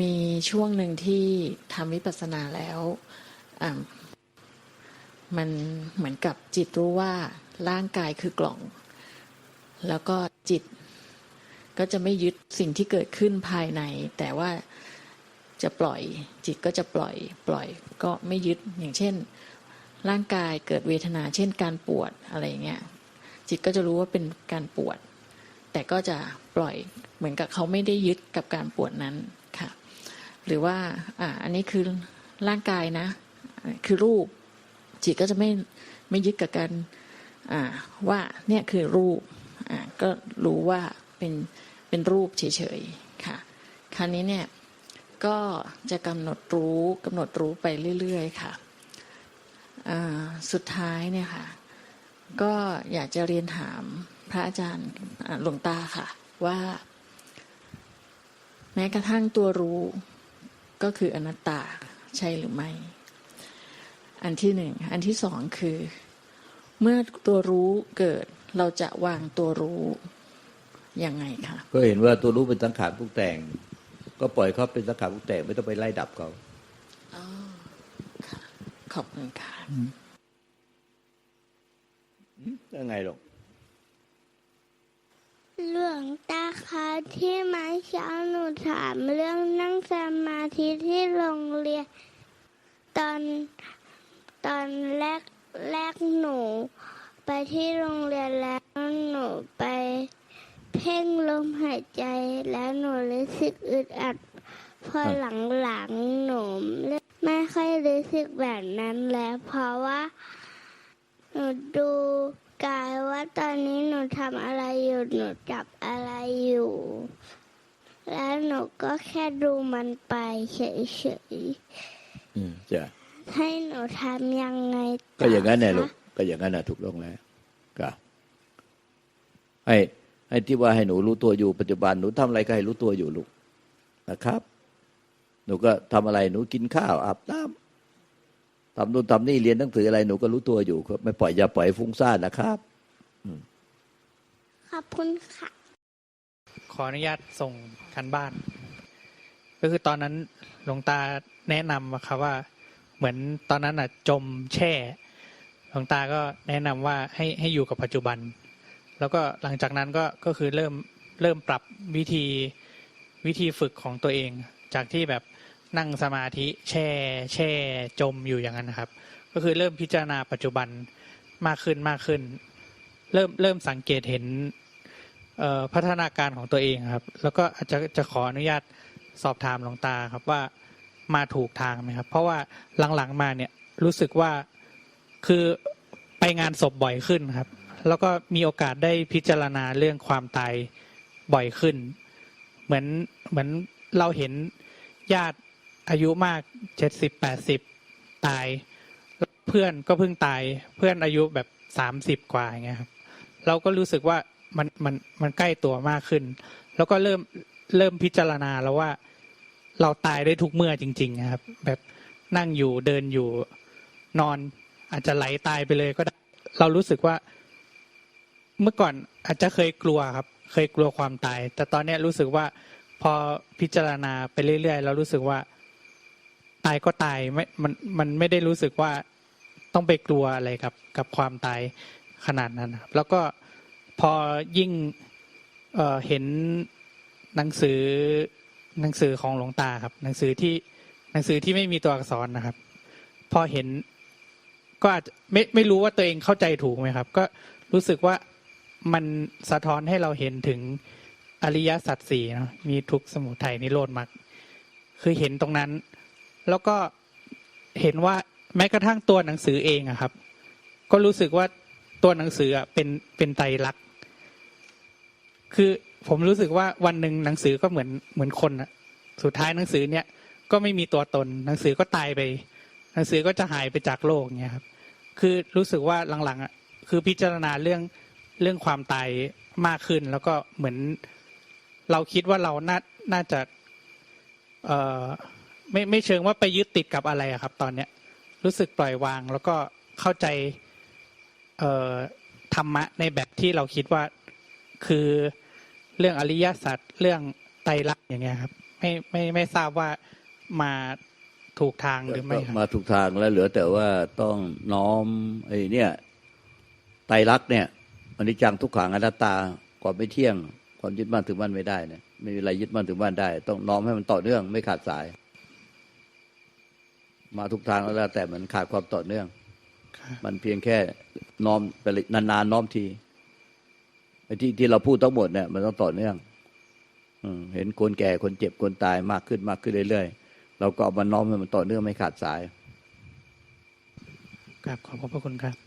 มีช่วงหนึ่งที่ทำวิปัสสนาแล้วมันเหมือนกับจิตรู้ว่าร่างกายคือกล่อง แล้วก็จิตก็จะไม่ยึดสิ่งที่เกิดขึ้นภายใน แต่ว่าจะปล่อยจิตก็จะปล่อย ปล่อยก็ไม่ยึดอย่างเช่น ร่างกายเกิดเวทนา เช่นการปวดอะไรเงี้ยจิตก็จะรู้ว่าเป็นการปวด แต่ก็จะปล่อยเหมือนกับเขาไม่ได้ยึดกับการปวดนั้น หรือว่าอ่าอันนี้คือร่างกายนะ คือรูป จิตก็จะไม่ไม่ยึดกับการอ่าว่าเนี่ยคือรูปอ่าก็รู้ว่าเป็นเป็นรูปเฉยๆค่ะคราวนี้เนี่ยก็จะกำหนดรู้กำหนดรู้ไปเรื่อยๆค่ะอ่าสุดท้ายเนี่ยค่ะ ก็อยากจะเรียนถามพระอาจารย์หลวงตาค่ะ ว่า แม้กระทั่งตัวรู้ ก็คืออนัตตาใช่หรือไม่ อันที่หนึ่ง อันที่สองคือ เมื่อตัวรู้เกิดเราจะวางตัวรู้ยังไงคะก็เห็นว่าตัวรู้เป็นสังขารปรุงแต่ง ก็ปล่อยเขาเป็นสังขารปรุงแต่งไม่ต้องไปไล่ดับเขาอ๋อค่ะขอบคุณค่ะยังไงหรอก หลวงตาคะที่มาเช้าหนูถามเรื่องนั่งสมาธิที่โรงเรียน ตอนตอนแรกแรกหนู ไปที่โรงเรียนแล้วหนูไป เพ่งลมหายใจแล้วหนูรู้สึกอึดอัด พอหลังๆหนูไม่ค่อยรู้สึกแบบนั้นแล้ว เพราะว่าหนูดู ว่าตอนนี้หนูทำอะไรอยู่ หนูจับอะไรอยู่ แล้วหนูก็แค่ดูมันไปเฉยอืมจ้ะๆให้หนูทำยังไงต่ก็อย่างนั้นแหละลูกคะก็อย่างนั้นนะถูกต้องแล้วก็ให้ให้ที่ว่าให้หนูรู้ตัวอยู่ปัจจุบันหนูทำอะไรก็ให้รู้ตัวอยู่ลูกนะครับ หนูก็ทำอะไรหนูกินข้าวอาบน้ำทำนู่นทำนี่เรียนหนังสืออะไรหนูก็รู้ตัวอยู่ครับไม่ปล่อยอย่าปล่อยให้ฟุ้งซ่านนะครับ ขอบคุณค่ะ ขออนุญาตส่งกันบ้าน ก็คือตอนนั้นหลวงตาแนะนำอะครับว่า เหมือนตอนนั้นอะจมแช่หลวงตาก็แนะนำว่าให้ให้อยู่กับปัจจุบัน แล้วก็หลังจากนั้นก็ก็คือเริ่มเริ่มปรับวิธีวิธีฝึกของตัวเอง จากที่แบบนั่งสมาธิแช่แช่จมอยู่อย่างนั้นนะครับ ก็คือเริ่มพิจารณาปัจจุบันมากขึ้นมากขึ้น เริ่มเริ่มสังเกตเห็นพัฒนาการของตัวเองครับ แล้วก็อาจจะจะขออนุญาตสอบถามหลวงตาครับว่ามาถูกทางไหมครับ เพราะว่าหลังๆมาเนี่ยรู้สึกว่าคือไปงานศพบ่อยขึ้นครับ แล้วก็มีโอกาสได้พิจารณาเรื่องความตายบ่อยขึ้น เหมือนเหมือนเราเห็นญาติอายุมากเจ็ดสิบแปดสิบตาย เพื่อนก็เพิ่งตาย เพื่อนอายุแบบสามสิบกว่าอย่างเงี้ยครับ เราก็รู้สึกว่ามันมันมันใกล้ตัวมากขึ้น แล้วก็เริ่มเริ่มพิจารณาแล้วว่า เราตายได้ทุกเมื่อจริง ๆ ครับ แบบนั่งอยู่เดินอยู่นอน อาจจะไหลตายไปเลยก็ได้เรารู้สึกว่า เมื่อก่อนอาจจะเคยกลัวครับ เคยกลัวความตาย แต่ตอนนี้รู้สึกว่าพอพิจารณาไปเรื่อยๆเรารู้สึกว่า ตายก็ตายไม่มันมันไม่ได้รู้สึกว่าต้องไปกลัวอะไรกับ กับความตาย ขนาดนั้นครับแล้วก็พอยิ่งเเห็นหนังสือหนังสือของหลวงตาครับ หนังสือที่หนังสือที่ไม่มีตัวอักษรนะครับ พอเห็นก็อาจไม่ไม่รู้ว่าตัวเองเข้าใจถูกไหมครับ ก็รู้สึกว่ามันสะท้อนให้เราเห็นถึงอริยสัจสี่เนาะมีทุกสมุทัยนิโรธมรรคคือเห็นตรงนั้น แล้วก็เห็นว่าแม้กระทั่งตัวหนังสือเองอะครับ ก็รู้สึกว่า ตัวหนังสือเป็นเป็นไตรลักษณ์คือผมรู้สึกว่าวันหนึ่งหนังสือก็เหมือนเหมือนคนอะสุดท้ายหนังสือเนี่ยก็ไม่มีตัวตน หนังสือก็ตายไป หนังสือก็จะหายไปจากโลกเนี่ยครับ คือรู้สึกว่าหลังๆอะคือพิจารณาเรื่องเรื่องความตายมากขึ้น แล้วก็เหมือนเราคิดว่าเราน่าน่าจะเอ่อไม่ไม่เชิงว่าไปยึดติดกับอะไรอะครับ ตอนเนี้ยรู้สึกปล่อยวางแล้วก็เข้าใจ ธรรมะในแบบที่เราคิดว่าคือเรื่องอริยสัจเรื่องไตรลักษณ์อย่างเงี้ยครับ ไม่ไม่ไม่ทราบว่ามาถูกทางหรือไม่คมารับถูกทางแล้วเหลือแต่ว่าต้องน้อมไอ้เนี่ยไตรลักษณ์เนี่ยอนิจจังทุกขังอนัตตาความไม่เที่ยง ความยึดมั่นถือมั่นไม่ได้เนี่ยไม่มีอะไรยึดมั่นถือมั่นได้ ต้องน้อมให้มันต่อเนื่องไม่ขาดสาย มาทุกทางแล้วแต่มันขาดความต่อเนื่อง มันเพียงแค่น้อมไปเลยนานๆน้อมทีไอ้ที่ที่เราพูดทั้งหมดเนี่ยมันต้องต่อเนื่องอืมเห็นคนแก่คนเจ็บคนตายมากขึ้นมากขึ้นเรื่อยๆเราก็เอามาน้อมให้มันต่อเนื่องไม่ขาดสายครับขอบพระคุณครับ